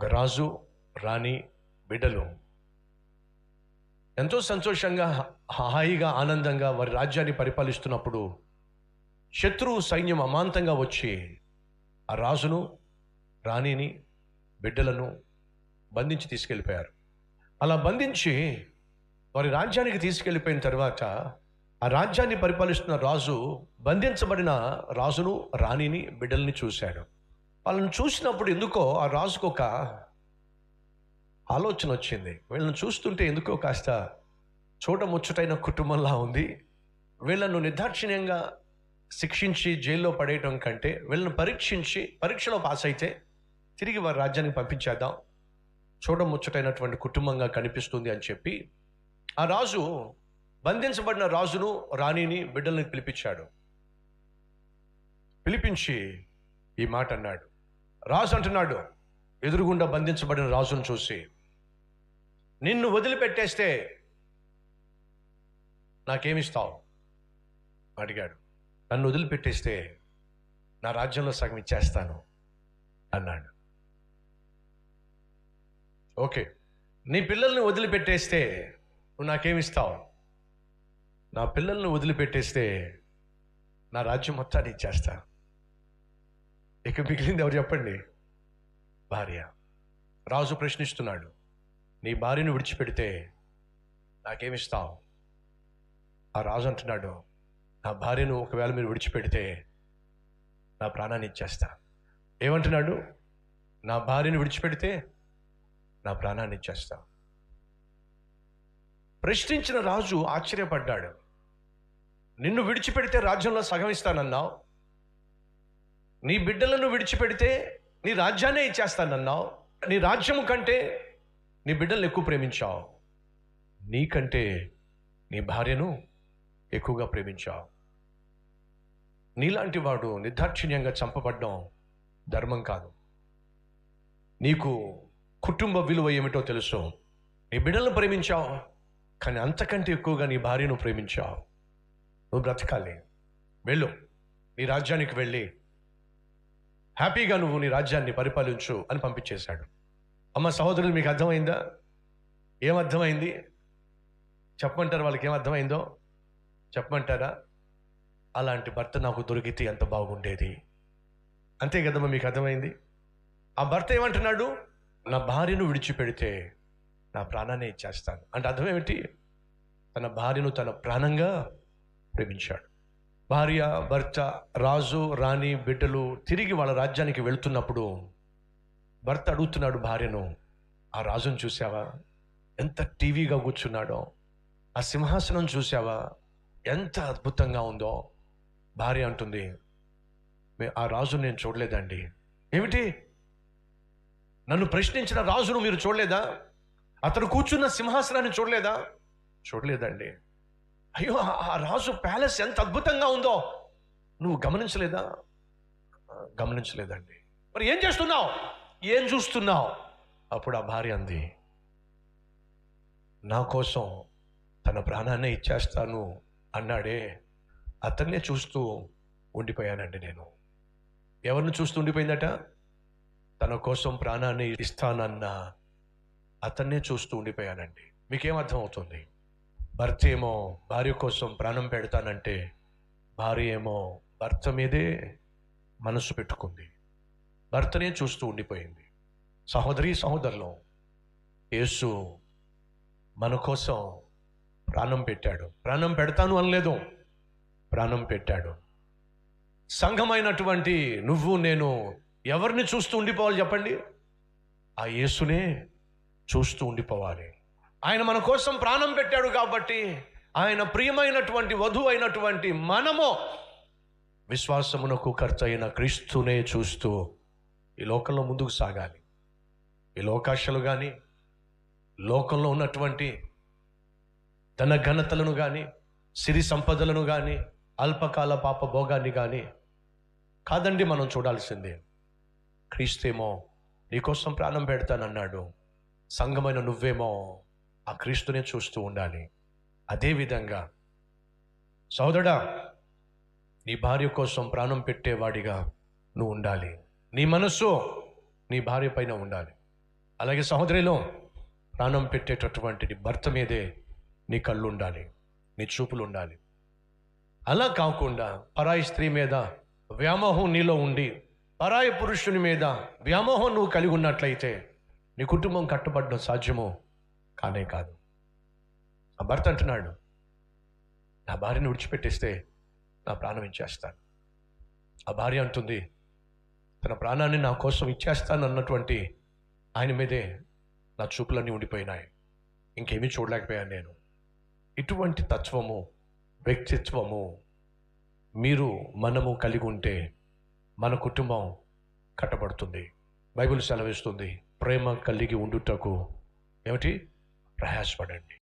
ఒక రాజు రాణి బిడ్డలు. ఎంతో సంతోషంగా హాయిగా ఆనందంగా వారి రాజ్యాన్ని పరిపాలిస్తున్నప్పుడు శత్రువు సైన్యం అమాంతంగా వచ్చి ఆ రాజును రాణిని బిడ్డలను బంధించి తీసుకెళ్ళిపోయారు. అలా బంధించి వారి రాజ్యానికి తీసుకెళ్ళిపోయిన తర్వాత ఆ రాజ్యాన్ని పరిపాలిస్తున్న రాజు బంధించబడిన రాజును రాణిని బిడ్డల్ని చూశాడు. వాళ్ళని చూసినప్పుడు ఎందుకో ఆ రాజుకు ఒక ఆలోచన వచ్చింది. వీళ్ళని చూస్తుంటే ఎందుకో కాస్త చూడముచ్చటైన కుటుంబంలా ఉంది. వీళ్ళను నిర్దాక్షిణ్యంగా శిక్షించి జైల్లో పడేయటం కంటే వీళ్ళని పరీక్షించి పరీక్షలో పాస్ అయితే తిరిగి వారి రాజ్యానికి పంపించేద్దాం. చూడముచ్చటైనటువంటి కుటుంబంగా కనిపిస్తుంది అని చెప్పి ఆ రాజు బంధించబడిన రాజును రాణిని బిడ్డల్ని పిలిపించాడు. పిలిపించి ఈ మాట అన్నాడు రాజు అంటున్నాడు ఎదురుగుండా బంధించబడిన రాజును చూసి నిన్ను వదిలిపెట్టేస్తే నాకేమిస్తావు? అడిగాడు. నన్ను వదిలిపెట్టేస్తే నా రాజ్యంలో సగం ఇచ్చేస్తాను అన్నాడు. ఓకే నీ పిల్లల్ని వదిలిపెట్టేస్తే నువ్వు నాకేమిస్తావు? నా పిల్లల్ని వదిలిపెట్టేస్తే నా రాజ్యం మొత్తాన్ని ఇచ్చేస్తాను. ఇక మిగిలింది ఎవరు చెప్పండి? భార్య. రాజు ప్రశ్నిస్తున్నాడు నీ భార్యను విడిచిపెడితే నాకేమిస్తావు? ఆ రాజు అంటున్నాడు నా భార్యను ఒకవేళ మీరు విడిచిపెడితే నా ప్రాణాన్ని ఇచ్చేస్తా. ఏమంటున్నాడు? నా భార్యను విడిచిపెడితే నా ప్రాణాన్ని ఇచ్చేస్తా. ప్రశ్నించిన రాజు ఆశ్చర్యపడ్డాడు నిన్ను విడిచిపెడితే రాజ్యంలో సగం ఇస్తానన్నావు? నీ బిడ్డలను విడిచిపెడితే నీ రాజ్యాన్నే ఇచ్చేస్తానన్నావు. నీ రాజ్యము కంటే నీ బిడ్డలను ఎక్కువ ప్రేమించావు. నీకంటే నీ భార్యను ఎక్కువగా ప్రేమించావు. నీలాంటి వాడు నిర్దాక్షిణ్యంగా చంపబడ్డం ధర్మం కాదు. నీకు కుటుంబ విలువ ఏమిటో తెలుసు. నీ బిడ్డలను ప్రేమించావు కానీ అంతకంటే ఎక్కువగా నీ భార్యను ప్రేమించావు. నువ్వు బ్రతకాలి. వెళ్ళు. నీ రాజ్యానికి వెళ్ళి హ్యాపీగా నువ్వు నీ రాజ్యాన్ని పరిపాలించు అని పంపించేశాడు. అమ్మ సహోదరులు మీకు అర్థమైందా? ఏమర్థమైంది చెప్పమంటారు వాళ్ళకి ఏం అర్థమైందో? చెప్పమంటారా? అలాంటి భర్త నాకు దొరికితే ఎంత బాగుండేది? అంతే కదమ్మా మీకు అర్థమైంది? ఆ భర్త ఏమంటున్నాడు? నా భార్యను విడిచిపెడితే నా ప్రాణాన్ని ఇచ్చేస్తాను. అంటే అర్థం ఏమిటి? తన భార్యను తన ప్రాణంగా ప్రేమించాడు. భార్య భర్త రాజు రాణి బిడ్డలు తిరిగి వాళ్ళ రాజ్యానికి వెళ్తున్నప్పుడు భర్త అడుగుతున్నాడు భార్యను ఆ రాజును చూసావా ఎంత టీవీగా కూర్చున్నాడో ఆ సింహాసనం చూసావా ఎంత అద్భుతంగా ఉందో? భార్య అంటుంది "మే- ఆ రాజు నేను చూడలేదండి. ఏమిటి? నన్ను ప్రశ్నించిన రాజును మీరు చూడలేదా? అతను కూర్చున్న సింహాసనాన్ని చూడలేదా? చూడలేదండి. అయ్యో ఆ- రాజు ప్యాలెస్ ఎంత అద్భుతంగా ఉందో. నువ్వు గమనించలేదా? గమనించలేదండి. మరి ఏం చేస్తున్నావు? ఏం చూస్తున్నావు? అప్పుడు ఆ భార్య అంది నా కోసం తన ప్రాణాన్ని ఇచ్చేస్తాను అన్నాడే. అతన్నే చూస్తూ ఉండిపోయానండి నేను. ఎవరిని చూస్తూ ఉండిపోయిందట? తన కోసం ప్రాణాన్ని ఇస్తానన్న అతన్నే చూస్తూ ఉండిపోయానండి. మీకేం అర్థం అవుతుంది భర్త ఏమో భార్య కోసం ప్రాణం పెడతానంటే భార్య ఏమో భర్త మీదే మనసు పెట్టుకుంది. భర్తనే చూస్తూ ఉండిపోయింది. సహోదరి సహోదరులు యేసు మన కోసం ప్రాణం పెట్టాడు. ప్రాణం పెడతాను అనలేదు ప్రాణం పెట్టాడు. సంఘమైనటువంటి నువ్వు నేను ఎవరిని చూస్తూ ఉండిపోవాలి చెప్పండి? ఆ యేసునే చూస్తూ ఉండిపోవాలి. ఆయన మన కోసం ప్రాణం పెట్టాడు కాబట్టి ఆయన ప్రియమైనటువంటి వధువు అయినటువంటి మనము విశ్వాసమునకు ఖర్చు అయిన క్రీస్తునే చూస్తూ ఈ లోకంలో ముందుకు సాగాలి. ఈ లోకాశలు కానీ లోకంలో ఉన్నటువంటి ధన ఘనతలను కానీ సిరి సంపదలను కానీ అల్పకాల పాప భోగాన్ని కానీ కాదండి మనం చూడాల్సిందే. క్రీస్తేమో నీకోసం ప్రాణం పెడతానన్నాడు. సంఘమైన నువ్వేమో ఆ క్రీస్తునే చూస్తూ ఉండాలి. అదేవిధంగా సోదరుడా నీ భార్య కోసం ప్రాణం పెట్టేవాడిగా నువ్వు ఉండాలి. నీ మనస్సు నీ భార్య పైన ఉండాలి. అలాగే సహోదరిలో ప్రాణం పెట్టేటటువంటి నీ భర్త మీదే నీ కళ్ళు ఉండాలి నీ చూపులు ఉండాలి అలా కాకుండా పరాయి స్త్రీ మీద వ్యామోహం నీలో ఉండి పరాయి పురుషుని మీద వ్యామోహం నువ్వు కలిగి ఉన్నట్లయితే నీ కుటుంబం కట్టుబడడం సాధ్యమో? కానే కాదు. ఆ భర్త అంటున్నాడు నా భార్యను విడిచిపెట్టేస్తే నా ప్రాణం ఇచ్చేస్తాను. ఆ భార్య అంటుంది తన ప్రాణాన్ని నా కోసం ఇచ్చేస్తాను అన్నటువంటి ఆయన మీదే నా చూపులన్నీ ఉండిపోయినాయి. ఇంకేమీ చూడలేకపోయాను నేను. ఇటువంటి తత్వము వ్యక్తిత్వము మీరు మనము కలిగి ఉంటే మన కుటుంబం కట్టబడుతుంది. బైబిల్ సెలవిస్తుంది ప్రేమ కలిగి ఉండుటకు ఏమిటి? ప్రయాసపడండి.